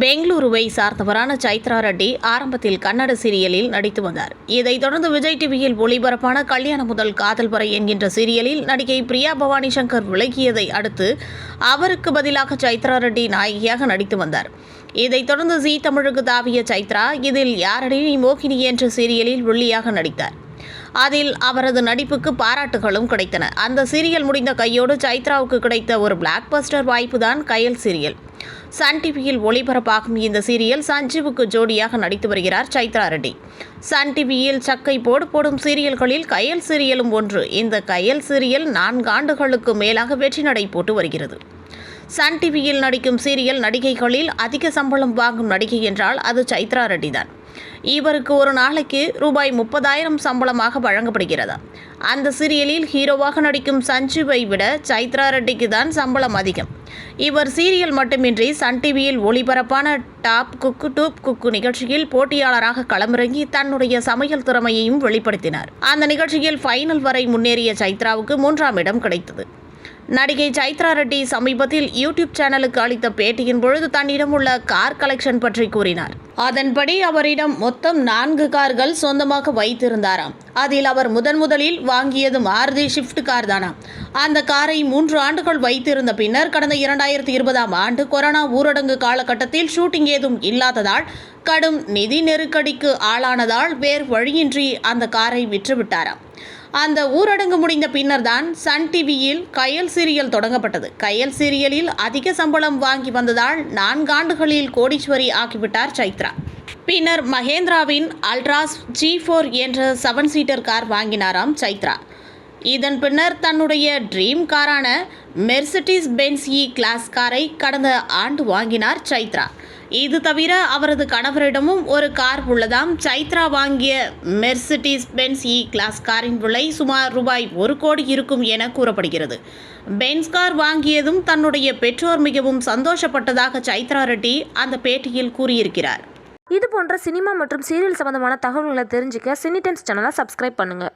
பெங்களூருவை சார்ந்தவரான சைத்ரா ரெட்டி ஆரம்பத்தில் கன்னட சீரியலில் நடித்து வந்தார். இதைத் தொடர்ந்து விஜய் டிவியில் ஒளிபரப்பான கல்யாணம் முதல் காதல் வரை என்கின்ற சீரியலில் நடிகை பிரியா பவானி சங்கர் விலகியதை அடுத்து அவருக்கு பதிலாக சைத்ரா ரெட்டி நாயகியாக நடித்து வந்தார். இதைத் தொடர்ந்து ஜீ தமிழுக்கு தாவிய சைத்ரா இதில் யாரடி மோகினி என்ற சீரியலில் வெள்ளியாக நடித்தார். அதில் அவரது நடிப்புக்கு பாராட்டுகளும் கிடைத்தன. அந்த சீரியல் முடிந்த கையோடு சைத்ராவுக்கு கிடைத்த ஒரு பிளாக் பஸ்டர் வாய்ப்பு தான் கயல் சீரியல். சன் டிவியில் ஒளிபரப்பாகும் இந்த சீரியல் சஞ்சீவுக்கு ஜோடியாக நடித்து வருகிறார் சைத்ரா ரெட்டி. சன் டிவியில் சக்கை போடு போடும் சீரியல்களில் கயல் சீரியலும் ஒன்று. இந்த கயல் சீரியல் நான்கு ஆண்டுகளுக்கு மேலாக வெற்றி நடை போட்டு வருகிறது. சன் டிவியில் நடிக்கும் சீரியல் நடிகைகளில் அதிக சம்பளம் வாங்கும் நடிகை என்றால் அது சைத்ரா ரெட்டி தான். இவருக்கு ஒரு நாளைக்கு ரூபாய் முப்பதாயிரம் சம்பளமாக வழங்கப்படுகிறது. அந்த சீரியலில் ஹீரோவாக நடிக்கும் சஞ்சுவை விட சைத்ரா ரெட்டிக்கு தான் சம்பளம் அதிகம். இவர் சீரியல் மட்டுமின்றி சன் டிவியில் ஒளிபரப்பான டாப் குக்கு டூப் குக்கு நிகழ்ச்சியில் போட்டியாளராக களமிறங்கி தன்னுடைய சமையல் திறமையையும் வெளிப்படுத்தினார். அந்த நிகழ்ச்சியில் ஃபைனல் வரை முன்னேறிய சைத்ராவுக்கு மூன்றாம் இடம் கிடைத்தது. நடிகை சைத்ரா ரெட்டி சமீபத்தில் யூடியூப் சேனலுக்கு அளித்த பேட்டியின் பொழுது தன்னிடம் உள்ள கார் கலெக்ஷன் பற்றி கூறினார். அதன்படி அவரிடம் மொத்தம் நான்கு கார்கள் சொந்தமாக வைத்திருந்தாராம். அதில் அவர் முதன் முதலில் வாங்கியது மாருதி ஷிஃப்ட் கார் தானாம் அந்த காரை மூன்று ஆண்டுகள் வைத்திருந்த பின்னர் கடந்த இரண்டாயிரத்தி இருபதாம் ஆண்டு கொரோனா ஊரடங்கு காலகட்டத்தில் ஷூட்டிங் ஏதும் இல்லாததால் கடும் நிதி நெருக்கடிக்கு ஆளானதால் வேறு வழியின்றி அந்த காரை விற்றுவிட்டாராம். அந்த ஊரடங்கு முடிந்த பின்னர் தான் சன் டிவியில் கயல் சீரியல் தொடங்கப்பட்டது. கயல் சீரியலில் அதிக சம்பளம் வாங்கி வந்ததால் நான்காண்டுகளில் கோடீஸ்வரி ஆக்கிவிட்டார் சைத்ரா. பின்னர் மகேந்திராவின் அல்ட்ராஸ் ஜி ஃபோர் என்ற செவன் சீட்டர் கார் வாங்கினாராம் சைத்ரா. இதன் பின்னர் தன்னுடைய ட்ரீம் காரான மெர்சிட்டிஸ் பென்ஸ் இ கிளாஸ் காரை கடந்த ஆண்டு வாங்கினார் சைத்ரா. இது தவிர அவரது கணவரிடமும் ஒரு கார் உள்ளதாம். சைத்ரா வாங்கிய மெர்சிட்டிஸ் பென்ஸ் இ கிளாஸ் காரின் விலை சுமார் ரூபாய் ஒரு கோடி இருக்கும் என கூறப்படுகிறது. பென்ஸ் கார் வாங்கியதும் தன்னுடைய பெற்றோர் மிகவும் சந்தோஷப்பட்டதாக சைத்ரா ரெட்டி அந்த பேட்டியில் கூறியிருக்கிறார். இது போன்ற சினிமா மற்றும் சீரியல் சம்பந்தமான தகவல்களை தெரிஞ்சுக்க சினி டைம்ஸ் சேனலை சப்ஸ்கிரைப் பண்ணுங்கள்